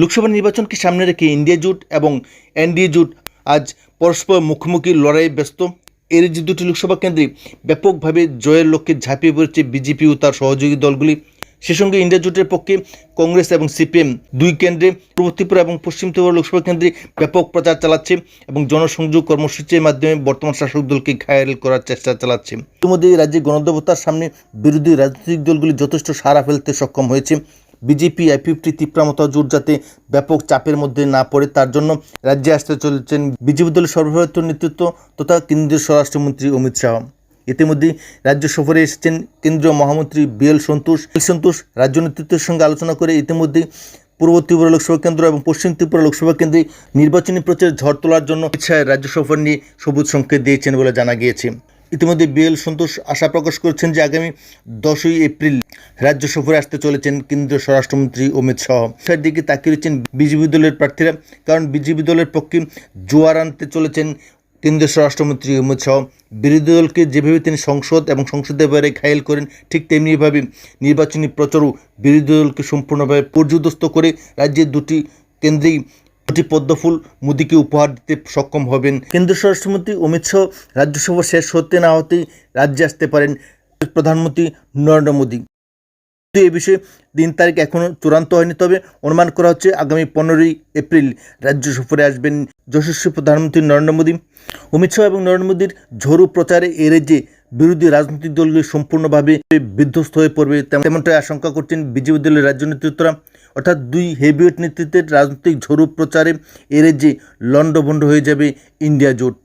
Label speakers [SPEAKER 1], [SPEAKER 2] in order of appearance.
[SPEAKER 1] লোকসভা নির্বাচনকে সামনে রেখে ইন্ডিয়া জোট এবং এনডিএ জোট আজ পরস্পর মুখোমুখি লড়াইয়ে ব্যস্ত? এর যে দুটি লোকসভা কেন্দ্রে ব্যাপকভাবে জয়ের লক্ষ্যে ঝাঁপিয়ে পড়েছে বিজেপি ও তার সহযোগী দলগুলি, সে সঙ্গে ইন্ডিয়া জোটের পক্ষে কংগ্রেস এবং সিপিএম দুই কেন্দ্রে পূর্ব ত্রিপুরা এবং পশ্চিম ত্রিপুরা লোকসভা কেন্দ্রে ব্যাপক প্রচার চালাচ্ছে এবং জনসংযোগ কর্মসূচির মাধ্যমে বর্তমান শাসক দলকে ঘায়াল করার চেষ্টা চালাচ্ছে। ইতিমধ্যে রাজ্যে গণদেবতার সামনে বিরোধী রাজনৈতিক দলগুলি যথেষ্ট সাড়া ফেলতে সক্ষম হয়েছে। বিজেপি আই ফিফটি তীব্রামতা জোট যাতে ব্যাপক চাপের মধ্যে না পড়ে, তার জন্য রাজ্যে আসতে চলেছেন বিজেপি দলের সর্বভারত নেতৃত্ব তথা কেন্দ্রীয় স্বরাষ্ট্রমন্ত্রী অমিত শাহ। ইতিমধ্যেই রাজ্য সফরে এসেছেন কেন্দ্রীয় মহামন্ত্রী বিএল সন্তোষ। সন্তোষ রাজ্য নেতৃত্বের সঙ্গে আলোচনা করে ইতিমধ্যেই পূর্ব ত্রিপুরা লোকসভা কেন্দ্র এবং পশ্চিম ত্রিপুরা লোকসভা কেন্দ্রে নির্বাচনী প্রচার ঝড় তোলার জন্য ইচ্ছায় রাজ্য সফর নিয়ে সবুজ সংকেত দিয়েছেন বলে জানা গিয়েছে। ইতিমধ্যে বিএল সন্তোষ আশা প্রকাশ করেছেন যে আগামী দশই এপ্রিল রাজ্য সফরে আসতে চলেছেন কেন্দ্রীয় স্বরাষ্ট্রমন্ত্রী অমিত শাহ। তার দিকে তাকিয়ে রয়েছেন বিজেপি দলের প্রার্থীরা, কারণ বিজেপি দলের পক্ষে জোয়ার আনতে চলেছেন কেন্দ্রীয় স্বরাষ্ট্রমন্ত্রী অমিত শাহ। বিরোধী দলকে যেভাবে তিনি সংসদ এবং সংসদের বাইরে ঘায়েল করেন, ঠিক তেমনিভাবে নির্বাচনী প্রচারও বিরোধী দলকে সম্পূর্ণভাবে পর্যদস্ত করে রাজ্যের দুটি কেন্দ্রেই দুটি পদ্মফুল মোদীকে উপহার দিতে সক্ষম হবেন। কেন্দ্রীয় স্বরাষ্ট্রমন্ত্রী অমিত শাহ রাজ্যসভা শেষ হতে না হতেই রাজ্যে আসতে পারেন প্রধানমন্ত্রী নরেন্দ্র মোদী। কিন্তু এ বিষয়ে দিন তারিখ এখনও চূড়ান্ত হয়নি, তবে অনুমান করা হচ্ছে আগামী পনেরোই এপ্রিল রাজ্য সফরে আসবেন যশস্বী প্রধানমন্ত্রী নরেন্দ্র মোদী। অমিত শাহ এবং নরেন্দ্র মোদীর ঝোড়ো প্রচারে এ রাজ্যে বিরোধী রাজনৈতিক দলগুলি সম্পূর্ণভাবে বিধ্বস্ত হয়ে পড়বে তেমনটাই আশঙ্কা করছেন বিজেপি দলের রাজ্য নেতৃত্বরা। অর্থাৎ দুই হেভিওয়েট নেতৃত্বের রাজনৈতিক ঝরুপ প্রচারে এর যে লণ্ডভণ্ড হয়ে যাবে ইন্ডিয়া জোট।